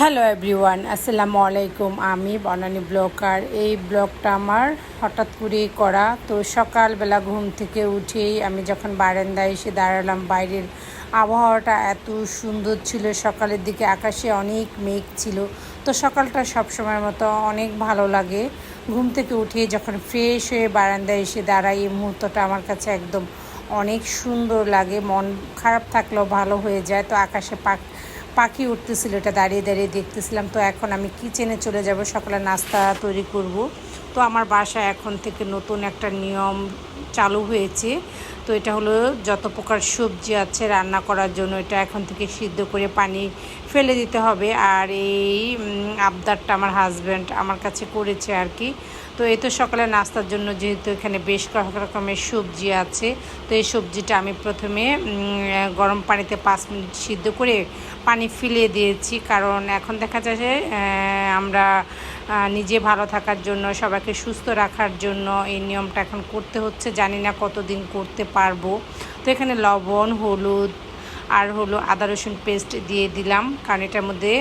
Hello everyone আসসালামু আলাইকুম আমি বনানী ব্লগার এই ব্লগটা আমার হঠাৎ করেই করা। তো সকালবেলা ঘুম থেকে উঠেই আমি যখন বারান্দায় এসে দাঁড়ালাম, বাইরের আবহাওয়াটা এত সুন্দর ছিল। সকালের দিকে আকাশে অনেক মেঘ ছিল। তো সকালটা সবসময়ের মতো অনেক ভালো লাগে। ঘুম থেকে উঠে যখন ফ্রেশ হয়ে বারান্দায় এসে দাঁড়াই, এই মুহূর্তটা আমার কাছে একদম অনেক সুন্দর লাগে। মন খারাপ থাকলেও ভালো হয়ে যায়। তো আকাশে পাক পাখি উঠতেছিল, এটা দাঁড়িয়ে দাঁড়িয়ে দেখতেছিলাম। তো এখন আমি কিচেনে চলে যাব, সকালে নাস্তা তৈরি করব। তো আমার বাসায় এখন থেকে নতুন একটা নিয়ম চালু হয়েছে। তো এটা হলো যত প্রকার সবজি আছে রান্না করার জন্য, এটা এখন থেকে সিদ্ধ করে পানি ফেলে দিতে হবে। আর এই আবদারটা আমার হাজব্যান্ড আমার কাছে করেছে আর কি। তো এই তো সকালে নাস্তার জন্য যেহেতু এখানে বেশ কয়েক রকমের সবজি আছে, তো এই সবজিটা আমি প্রথমে গরম পানিতে পাঁচ মিনিট সিদ্ধ করে পানি ফিলিয়ে দিয়েছি। কারণ এখন দেখা যায় যে আমরা নিজে ভালো থাকার জন্য, সবাইকে সুস্থ রাখার জন্য এই নিয়মটা এখন করতে হচ্ছে। জানি না কতদিন করতে পারব। তো এখানে লবণ, হলুদ আর হলো আদা রসুন পেস্ট দিয়ে দিলাম, কারণ এটার মধ্যে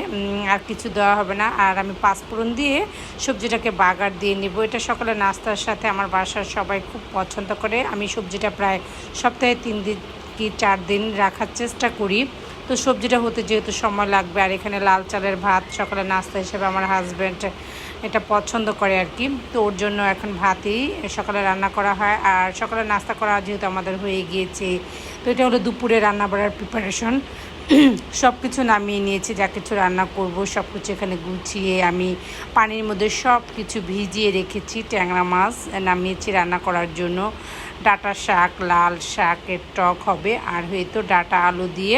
আর কিছু দেওয়া হবে না। আর আমি পাঁচফোড়ন দিয়ে সবজিটাকে বাগার দিয়ে নেব। এটা সকালে নাস্তার সাথে আমার বাসার সবাই খুব পছন্দ করে। আমি সবজিটা প্রায় সপ্তাহে তিন দিন কি চার দিন রাখার চেষ্টা করি। তো সবজিটা হতে যেহেতু সময় লাগবে, আর এখানে লাল চালের ভাত সকালে নাস্তা হিসেবে আমার হাজব্যান্ড এটা পছন্দ করে আর কি। তো ওর জন্য এখন ভাতই, সকালে রান্না করা হয়। আর সকালে নাস্তা করা যেহেতু আমাদের হয়ে গিয়েছে, তো এটা হলো দুপুরে রান্না বাড়ার প্রিপারেশন সব কিছু নামিয়ে নিয়েছি, যা কিছু রান্না করব সব কিছু এখানে গুছিয়ে আমি পানির মধ্যে সব কিছু ভিজিয়ে রেখেছি, ট্যাংরা মাছ নামিয়েছি রান্না করার জন্য। ডাটা শাক, লাল শাকের টক হবে। আর হয়তো ডাটা আলু দিয়ে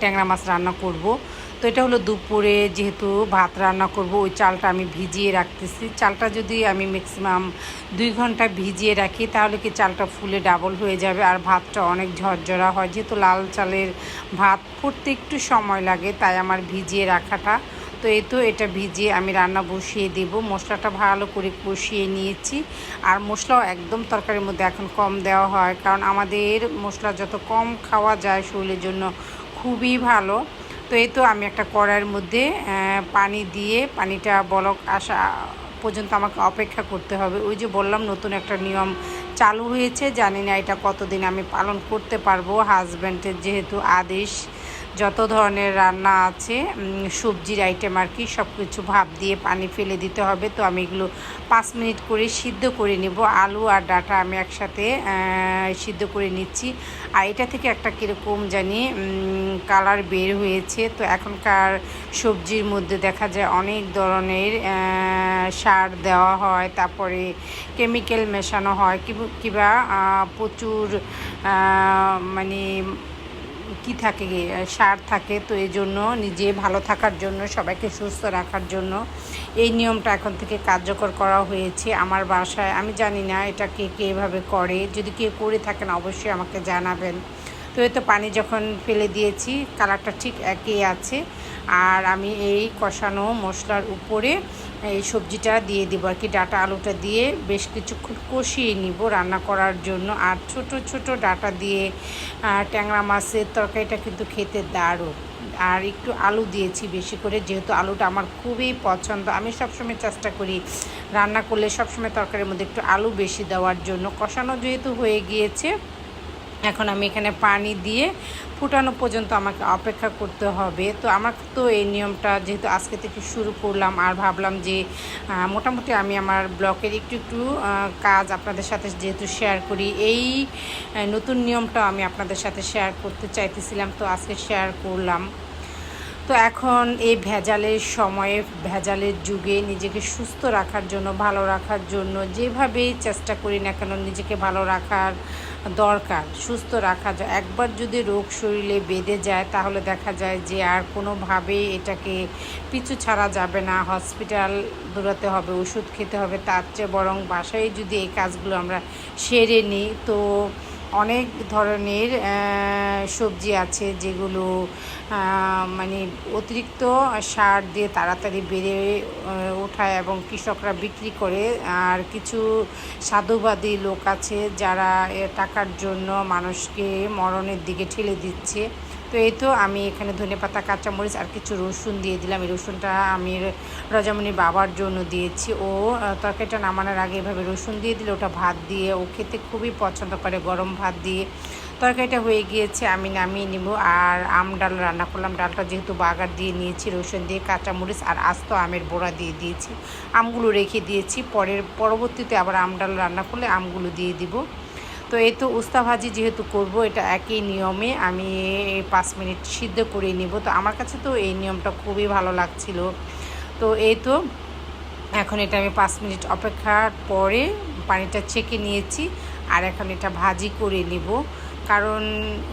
ট্যাংরা মাছ রান্না করব। তো এটা হলো দুপুরে যেহেতু ভাত রান্না করব, ওই চালটা আমি ভিজিয়ে রাখতেছি। চালটা যদি আমি ম্যাক্সিমাম দুই ঘণ্টা ভিজিয়ে রাখি, তাহলে কি চালটা ফুলে ডাবল হয়ে যাবে আর ভাতটা অনেক ঝরঝরা হয়। যেহেতু লাল চালের ভাত ফুটতে একটু সময় লাগে, তাই আমার ভিজিয়ে রাখাটা। তো এই তো এটা ভিজিয়ে আমি রান্না বসিয়ে দেব। মশলাটা ভালো করে কষিয়ে নিয়েছি। আর মশলাও একদম তরকারির মধ্যে এখন কম দেওয়া হয়, কারণ আমাদের মশলা যত কম খাওয়া যায়, শরীরের জন্য খুবই ভালো। তো এই তো আমি একটা কড়াইয়ের মধ্যে পানি দিয়ে পানিটা বলক আসা পর্যন্ত আমাকে অপেক্ষা করতে হবে। ওই যে বললাম, নতুন একটা নিয়ম চালু হয়েছে। জানি না এটা কতদিন আমি পালন করতে পারব। হাজব্যান্ডের যেহেতু আদেশ যত ধরনের রান্না আছে সবজির আইটেম আর কি সব কিছু ভাপ দিয়ে পানি ফেলে দিতে হবে। তো আমি এগুলো পাঁচ মিনিট করে সিদ্ধ করে নেব। আলু আর ডাটা আমি একসাথে সিদ্ধ করে নিচ্ছি। আর এটা থেকে একটা কীরকম জানি কালার বের হয়েছে। তো এখনকার সবজির মধ্যে দেখা যায় অনেক ধরনের সার দেওয়া হয়, তারপরে কেমিক্যাল মেশানো হয়। কিবা- প্রচুর মানে কি থাকে সার থাকে, তো এই জন্য নিজে ভালো থাকার জন্য, সবাইকে সুস্থ রাখার জন্য এই নিয়মটা এখন থেকে কার্যকর করা হয়েছে আমার বাসায়। আমি জানি না এটা কে কে এভাবে করে। যদি কেউ করে থাকেন, অবশ্যই আমাকে জানাবেন। তো তো পানি যখন ফেলে দিয়েছি, কালারটা ঠিক একই আছে। আর আমি এই কষানো মশলার উপরে এই সবজিটা দিয়ে দিব আর কি, ডাটা আলুটা দিয়ে বেশ কিছুক্ষণ কষিয়ে নিব রান্না করার জন্য। আর ছোট ছোট ডাটা দিয়ে ট্যাংরা মাছের তরকারিটা কিন্তু খেতে দারুণ। আর একটু আলু দিয়েছি বেশি করে, যেহেতু আলুটা আমার খুবই পছন্দ। আমি সবসময় চেষ্টা করি রান্না করলে সবসময় তরকারির মধ্যে একটু আলু বেশি দেওয়ার জন্য। কষানো যেহেতু হয়ে গিয়েছে এখন আমি এখানে পানি দিয়ে ফুটানো পর্যন্ত আমাকে অপেক্ষা করতে হবে। তো আমার তো এই নিয়মটা যেহেতু আজকে থেকে শুরু করলাম, আর ভাবলাম যে মোটামুটি আমি আমার ব্লকের একটু একটু কাজ আপনাদের সাথে যেহেতু শেয়ার করি, এই নতুন নিয়মটা আমি আপনাদের সাথে শেয়ার করতে চাইতেছিলাম, তো আজকে শেয়ার করলাম। তো এখন এই ভেজালের সময়ে, ভেজালের যুগে নিজেকে সুস্থ রাখার জন্য, ভালো রাখার জন্য, যেভাবেই চেষ্টা করি না কেন, নিজেকে ভালো রাখার দরকার, সুস্থ রাখা যায়। একবার যদি রোগ শরীরে বেঁধে যায়, তাহলে দেখা যায় যে আর কোনোভাবে এটাকে পিছু ছাড়া যাবে না। হসপিটাল দৌড়াতে হবে, ওষুধ খেতে হবে, তার চেয়ে বরং বাসায় যদি এই কাজগুলো আমরা সেরে নিই, তো অনেক ধরনের সবজি আছে যেগুলো মানে অতিরিক্ত সার দিয়ে তাড়াতাড়ি বেড়ে ওঠায় এবং কৃষকরা বিক্রি করে। আর কিছু সাধুবাদী লোক আছে যারা টাকার জন্য মানুষকে মরণের দিকে ঠেলে দিচ্ছে। তো এই তো আমি এখানে ধনে পাতা, কাঁচামরিচ আর কিছু রসুন দিয়ে দিলাম। এই রসুনটা আমি রজামণির বাবার জন্য দিয়েছি। ও তরকারিটা নামানোর আগে এভাবে রসুন দিয়ে দিলে, ওটা ভাত দিয়ে। ও খেতে খুবই পছন্দ করে, গরম ভাত দিয়ে। তরকারিটা হয়ে গিয়েছে, আমি নামিয়ে নিব। আর আম ডাল, রান্না করলাম। ডালটা যেহেতু বাগার দিয়ে নিয়েছি, রসুন দিয়ে, কাঁচামরিচ আর আস্ত আমের বোড়া দিয়ে দিয়েছি। আমগুলো রেখে দিয়েছি। পরের, পরবর্তীতে আবার আম ডাল রান্না করলে আমগুলো দিয়ে দিব। তো এই তো উস্তা ভাজি যেহেতু করব, এটা একই নিয়মে আমি পাঁচ মিনিট সিদ্ধ করে নেব। তো আমার কাছে তো এই নিয়মটা খুবই ভালো লাগছিল। তো এই তো এখন এটা আমি পাঁচ মিনিট অপেক্ষার পরে পানিটা ছেঁকে নিয়েছি, আর এখন এটা ভাজি করে নিব। কারণ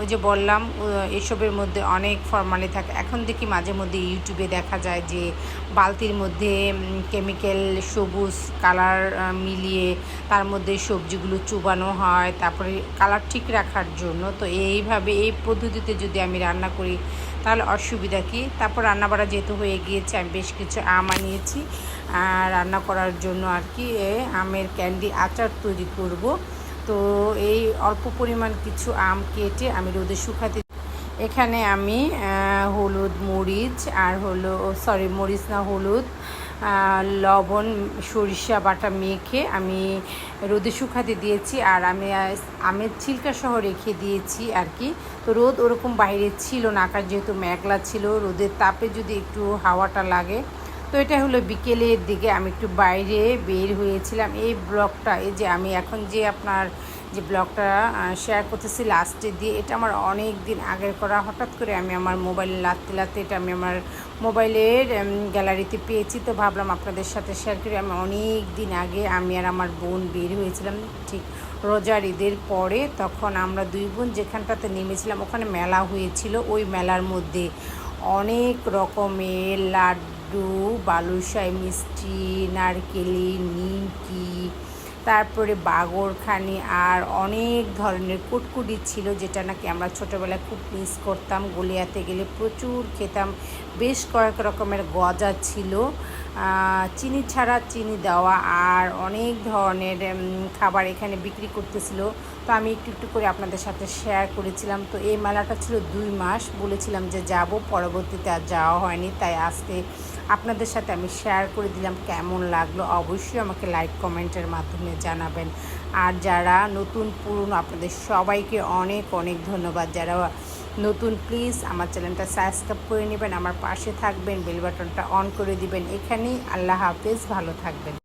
ওই যে বললাম এসবের মধ্যে অনেক ফরমালি থাকে। এখন দেখি মাঝে মধ্যে ইউটিউবে দেখা যায় যে বালতির মধ্যে কেমিক্যাল সবুজ কালার মিলিয়ে তার মধ্যে সবজিগুলো চুবানো হয়, তারপরে কালার ঠিক রাখার জন্য। তো এইভাবে, এই পদ্ধতিতে যদি আমি রান্না করি, তাহলে অসুবিধা কি? তারপর রান্না বাড়া যেহেতু হয়ে গিয়েছে, আমি বেশ কিছু আম আনিয়েছি। আর রান্না করার জন্য আর কি আমের ক্যান্ডি আচার তৈরি করব। তো এই অল্প পরিমাণ কিছু আম কেটে আমি রোদে শুকাতে এখানে আমি হলুদ মরিচ আর হলো সরি মরিচ না, হলুদ লবণ, সরিষা বাটা মেখে আমি রোদে শুকাতে দিয়েছি আর আমি আমের ছিলকা সহ রেখে দিয়েছি আর কি। তো রোদ ওরকম বাইরে ছিল না, আকাশ যেহেতু মেঘলা ছিল, রোদের তাপে যদি একটু হাওয়াটা লাগে তো এটা হলো বিকেলের দিকে আমি একটু বাইরে বের হয়েছিলাম। এই ব্লগটা, এই যে আমি এখন যে আপনার যে ব্লগটা শেয়ার করতেছি লাস্টে দিয়ে, এটা আমার অনেক দিন আগের করা। হঠাৎ করে আমি আমার মোবাইল লাতে লাতে এটা আমি আমার মোবাইলের গ্যালারিতে পেয়েছি। তো ভাবলাম আপনাদের সাথে শেয়ার করি। আমি অনেক দিন আগে আমি আর আমার বোন বের হয়েছিলাম, ঠিক রোজার ঈদের পরে। তখন আমরা দুই বোন যেখানটাতে নেমেছিলাম, ওখানে মেলা হয়েছিল। ওই মেলার মধ্যে অনেক রকমের লাড্ডু বালুশাই মিষ্টি, নারকেলি, নিমকি, তারপরে বাগরখানি আর অনেক ধরনের কুটকুটি ছিল যেটা নাকি আমরা ছোটোবেলায় খুব মিস করতাম। গলিয়াতে গেলে প্রচুর খেতাম। বেশ কয়েক রকমের গজা ছিল। চিনি ছাড়া চিনি দেওয়া আর অনেক ধরনের খাবার এখানে বিক্রি করতেছিল। তো আমি একটু একটু করে আপনাদের সাথে শেয়ার করেছিলাম। তো এই মেলাটা ছিল দুই মাস। বলেছিলাম যে যাব, পরবর্তীতে আর যাওয়া হয়নি। তাই আজকে আপনাদের সাথে আমি শেয়ার করে দিলাম কেমন লাগল। অবশ্যই আমাকে লাইক কমেন্টের মাধ্যমে জানাবেন। আর যারা নতুন, পুরনো, আপনাদের সবাইকে অনেক অনেক ধন্যবাদ। যারা নতুন প্লিজ আমার চ্যানেলটা সাবস্ক্রাইব করে নেবেন, আমার পাশে থাকবেন বেল বাটনটা অন করে দিবেন। এখানেই আল্লাহ হাফেজ, ভালো থাকবেন।